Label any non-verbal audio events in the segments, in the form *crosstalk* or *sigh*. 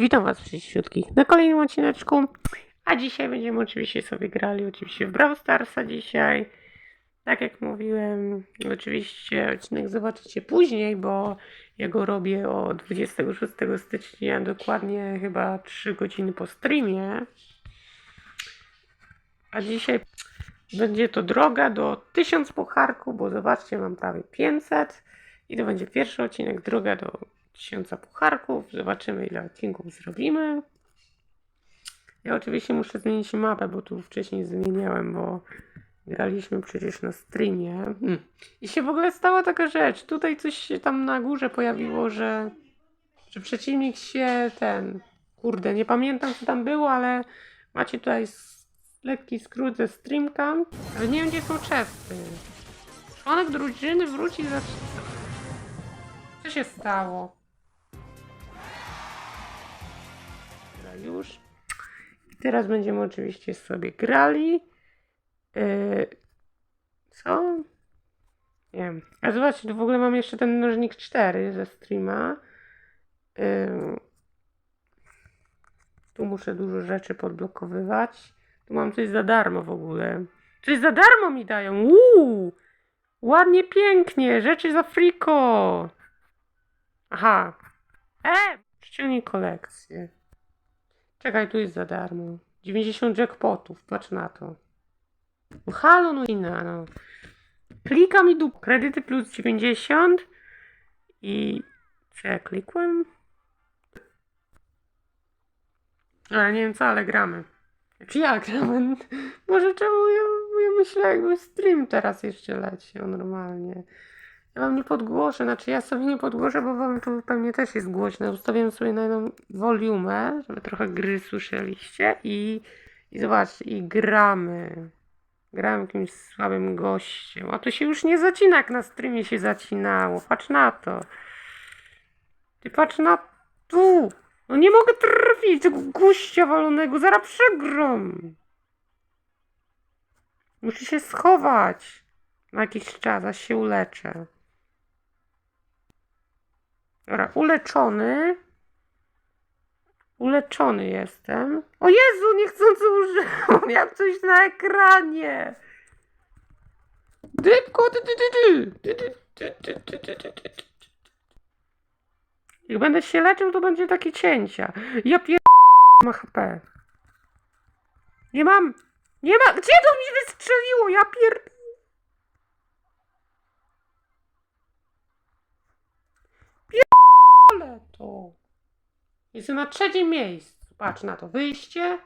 Witam Was wszystkich na kolejnym odcineczku. A dzisiaj będziemy oczywiście sobie grali oczywiście w Brawl Starsa dzisiaj. Tak jak mówiłem, oczywiście odcinek zobaczycie później, bo ja go robię o 26 stycznia, dokładnie chyba 3 godziny po streamie. A dzisiaj będzie to droga do 1000 pucharków, bo zobaczcie, mam prawie 500 i to będzie pierwszy odcinek, droga do 1000 pucharków. Zobaczymy, ile odcinków zrobimy. Ja oczywiście muszę zmienić mapę, bo tu wcześniej zmieniałem, bo graliśmy przecież na streamie. Hmm. I się w ogóle stała taka rzecz. Tutaj coś się tam na górze pojawiło, że, że przeciwnik się ten. Kurde, nie pamiętam co tam było, ale macie tutaj lekki skrót ze streamka. Ale nie wiem, gdzie są czesty. Członek drużyny wróci za. Co się stało? Już. I teraz będziemy oczywiście sobie grali. Yy, co? Nie wiem. A zobaczcie, tu w ogóle mam jeszcze ten nożnik 4 ze streama. Yy, tu muszę dużo rzeczy podblokowywać. Tu mam coś za darmo w ogóle. Coś za darmo mi dają. Uuu! Ładnie, pięknie. Rzeczy za friko. Aha. E! Przyciągnij kolekcję. Czekaj, tu jest za darmo. 90 jackpotów, patrz na to. No halo, no inna, no. Klikam i dup. Kredyty plus 90 i... Co ja klikłem? Ale nie wiem co, ale gramy. Czy ja gramy? *laughs* Może czemu ja, ja myślę jakby stream teraz jeszcze leci normalnie. Ja wam nie podgłoszę, znaczy ja sobie nie podgłoszę, bo wam tu pewnie też jest głośno. Ustawiłem sobie na jedną volumę, żeby trochę gry słyszeliście i, i zobaczcie, i gramy. Grałem jakimś słabym gościem. A to się już nie zacina, jak na streamie się zacinało. Patrz na to. Ty patrz na tu. No nie mogę trafić tego gościa walonego, zaraz przegram. Muszę się schować. Na jakiś czas, aż się uleczę. Dobra, uleczony. Uleczony jestem. O Jezu, niechcący użyłam. Miałam coś na ekranie. Dybko, ty, ty, ty, ty. Ty, ty, ty, ty, ty, ty, ty, ty. Jak będę się leczył, to będzie takie cięcia. Ja pier... ma HP. Nie mam. Nie ma. Gdzie to mi wystrzeliło? Ja pier... To. Jestem na trzecim miejscu. Patrz na to. Wyjście.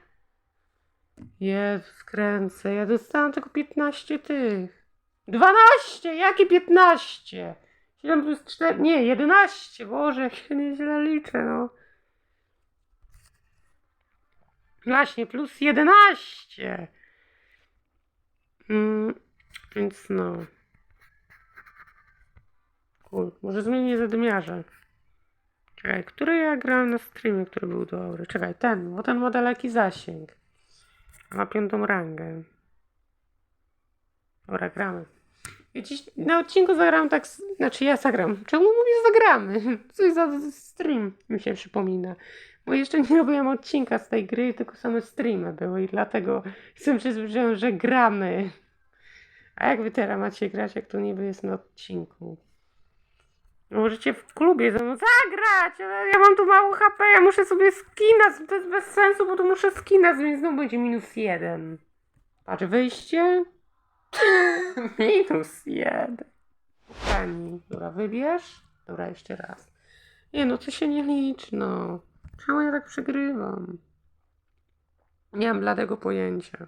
Jezu, skręcę. Ja dostałam tylko 15 tych. 12! Jakie 15? 7 plus 4. Nie, 11. Boże, jak się nieźle liczę, no. Właśnie, plus 11. Mm, więc no. Cool. Może zmienię zadymiarze. Czekaj, który ja grałem na streamie, który był dobry? Czekaj, ten, bo ten ma daleki zasięg. Ma piątą rangę. Dobra, gramy. I dziś na odcinku zagram tak, znaczy ja zagram. Czemu mówię zagramy? *laughs* Coś za stream mi się przypomina. Bo jeszcze nie robiłem odcinka z tej gry, tylko same streamy były i dlatego jestem przyzwyczajony, że gramy. A jak wy teraz macie grać, jak to niby jest na odcinku? No Możecie w klubie ze mną zagrać, ale ja mam tu mało HP, ja muszę sobie skina, to jest bez sensu, bo tu muszę skina zmienić, znowu będzie minus jeden. Patrz, wyjście. *laughs* minus jeden. Pani, dobra, wybierz. Dobra, jeszcze raz. Nie no, to się nie liczy, no. Czemu ja tak przegrywam? Nie mam bladego pojęcia.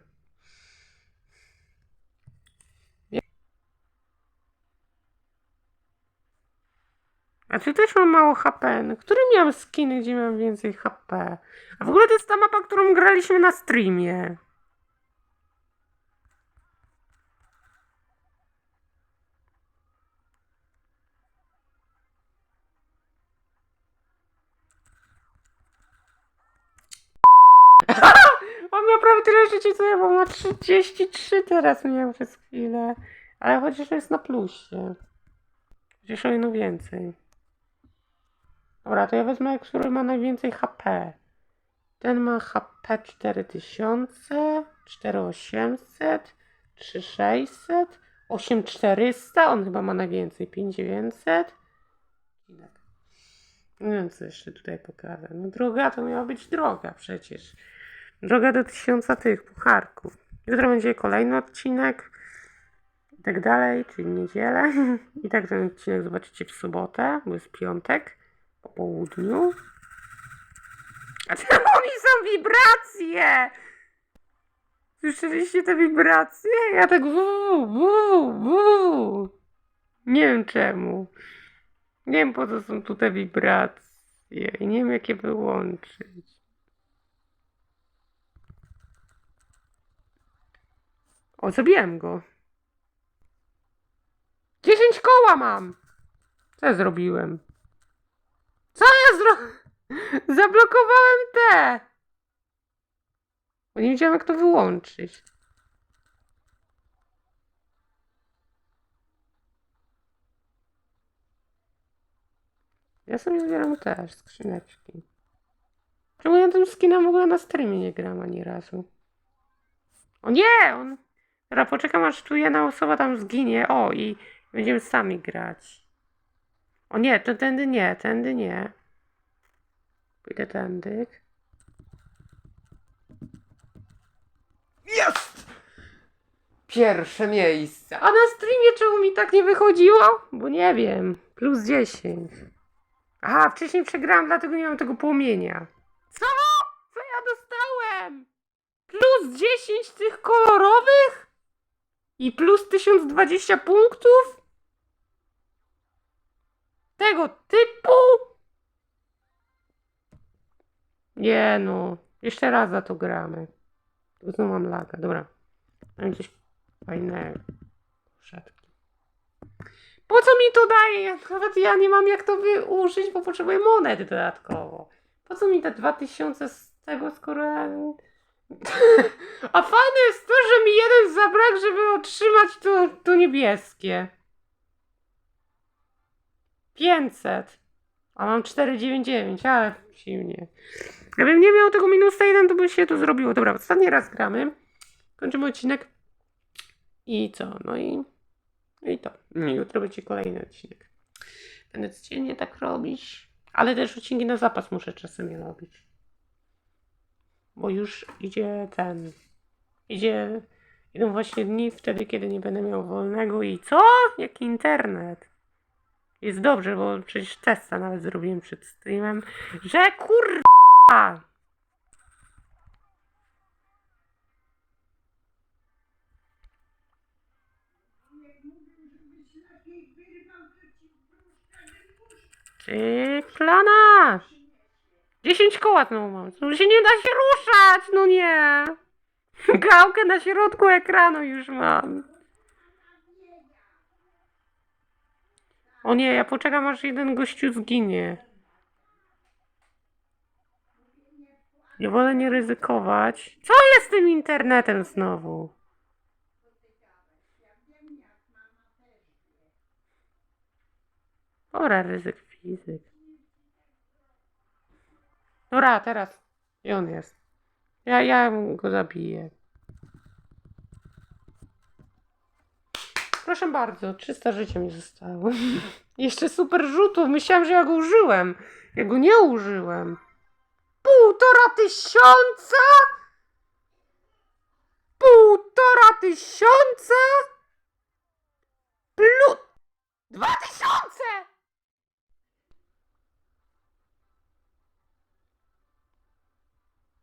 A ty też mam mało HP. No, który miałem skiny, gdzie miałem więcej HP? A w ogóle to jest ta mapa, którą graliśmy na streamie. *laughs* On miał prawie tyle życia, co ja mam na 33 teraz miałem przez chwilę. Ale chociaż jest na plusie. Chociaż o jedno więcej. Dobra, to ja wezmę, który ma najwięcej HP. Ten ma HP 4000, 4800, 3600, 8400. On chyba ma najwięcej, 5900. Nie wiem, co jeszcze tutaj pokażę. No droga to miała być droga przecież. Droga do tysiąca tych pucharków. Jutro będzie kolejny odcinek i tak dalej, czyli niedzielę. *laughs* I tak ten odcinek zobaczycie w sobotę, bo jest piątek po południu. A czemu oni są wibracje? Słyszeliście te wibracje? Ja tak wu, wu, wu. Nie wiem czemu. Nie wiem po co są tu te wibracje i nie wiem jak je wyłączyć. O, zabiłem go. 10 koła mam! Co ja zrobiłem? Zro... Zablokowałem te! Bo nie wiedziałem jak to wyłączyć. Ja sobie zbieram też skrzyneczki. Czemu ja tym skinem w ogóle na streamie nie gram ani razu? O nie! On... Dobra, poczekam aż tu jedna osoba tam zginie. O, i będziemy sami grać. O nie, to tędy nie, tędy nie. Pójdę tędy. Jest! Pierwsze miejsce. A na streamie czemu mi tak nie wychodziło? Bo nie wiem. Plus 10. Aha, wcześniej przegrałam, dlatego nie mam tego płomienia. Co? Co ja dostałem? Plus 10 tych kolorowych? I plus 1020 punktów? Tego typu? Nie no. Jeszcze raz za to gramy. Znowu mam laga. Dobra. Mam coś fajnego. Szatki. Po co mi to daje? Nawet ja nie mam jak to użyć, bo potrzebuję monet dodatkowo. Po co mi te 2000 z tego, skoro... *laughs* A fajne jest to, że mi jeden zabrak, żeby otrzymać to, to niebieskie. 500. A mam 499, ale silnie. Gdybym nie miał tego minus 1, to by się to zrobiło. Dobra, ostatni raz gramy. Kończymy odcinek. I co? No i, no i to. Jutro będzie kolejny odcinek. Będę codziennie tak robić. Ale też odcinki na zapas muszę czasami robić. Bo już idzie ten. Idzie. Idą właśnie dni wtedy, kiedy nie będę miał wolnego i co? Jaki internet? Jest dobrze, bo przecież testa nawet zrobiłem przed streamem, że kurwa! Cyklana! 10 koła znowu mam. No się nie da się ruszać, no nie! Gałkę na środku ekranu już mam. O nie, ja poczekam aż jeden gościu zginie. Nie wolę nie ryzykować. Co jest z tym internetem znowu? Dobra, ryzyk fizyk. Dobra, teraz. I on jest. Ja, ja go zabiję. Proszę bardzo, 300 życia mi zostało. *laughs* Jeszcze super rzutów. Myślałam, że ja go użyłem. Ja go nie użyłem. Półtora tysiąca? Półtora tysiąca? Plus... Dwa tysiące!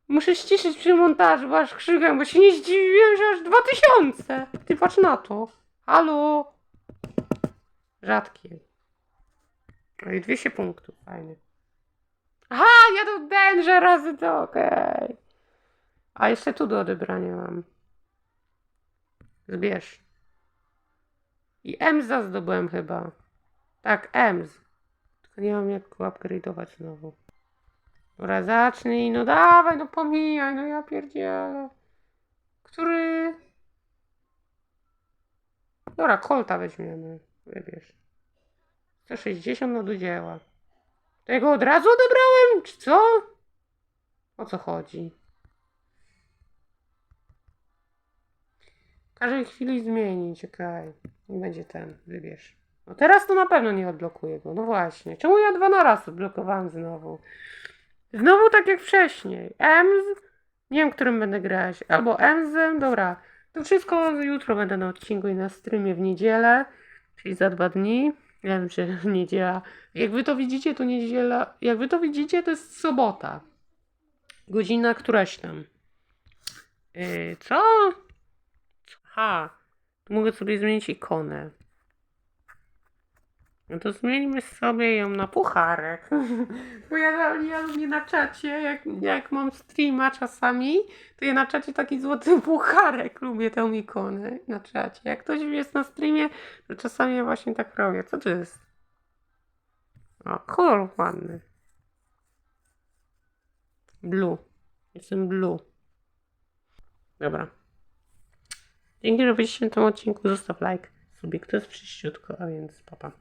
Muszę ściszyć przy montażu, bo aż krzykam, bo się nie zdziwiłem, że aż dwa tysiące. Ty patrz na to. Halo? Rzadkie. No i 200 punktów, fajnie. Aha, ja do Denże razy to, okej. A jeszcze tu do odebrania mam. Zbierz. I Emza zdobyłem chyba. Tak, Ems. Tylko nie mam jak upgrade'ować znowu. Dobra, zacznij, no dawaj, no pomijaj, no ja pierdzielę. Który... Dobra, kolta weźmiemy. Wybierz. 160 no do dzieła. To ja go od razu odebrałem, czy co? O co chodzi? W każdej chwili zmieni, czekaj. Nie będzie ten, wybierz. No teraz to na pewno nie odblokuję go, no właśnie. Czemu ja dwa na raz odblokowałem znowu? Znowu tak jak wcześniej. Ems, nie wiem, którym będę grać. Albo Emsem, dobra. To wszystko jutro będę na odcinku i na streamie w niedzielę, czyli za dwa dni. Ja wiem, że *laughs* niedziela. Jak wy to widzicie, to niedziela. Jak wy to widzicie, to jest sobota. Godzina któraś tam. Yy, co? Tu mogę sobie zmienić ikonę. No to zmieńmy sobie ją na pucharek. *laughs* Bo ja, ja lubię na czacie, jak, jak mam streama czasami, to ja na czacie taki złoty *laughs* pucharek lubię tę ikonę na czacie. Jak ktoś jest na streamie, to czasami ja właśnie tak robię. Co to jest? O, kolor ładny. Blue. Jestem blue. Dobra. Dzięki, że byliście na tym odcinku. Zostaw like. Sobie kto jest przyjściutko, a więc papa.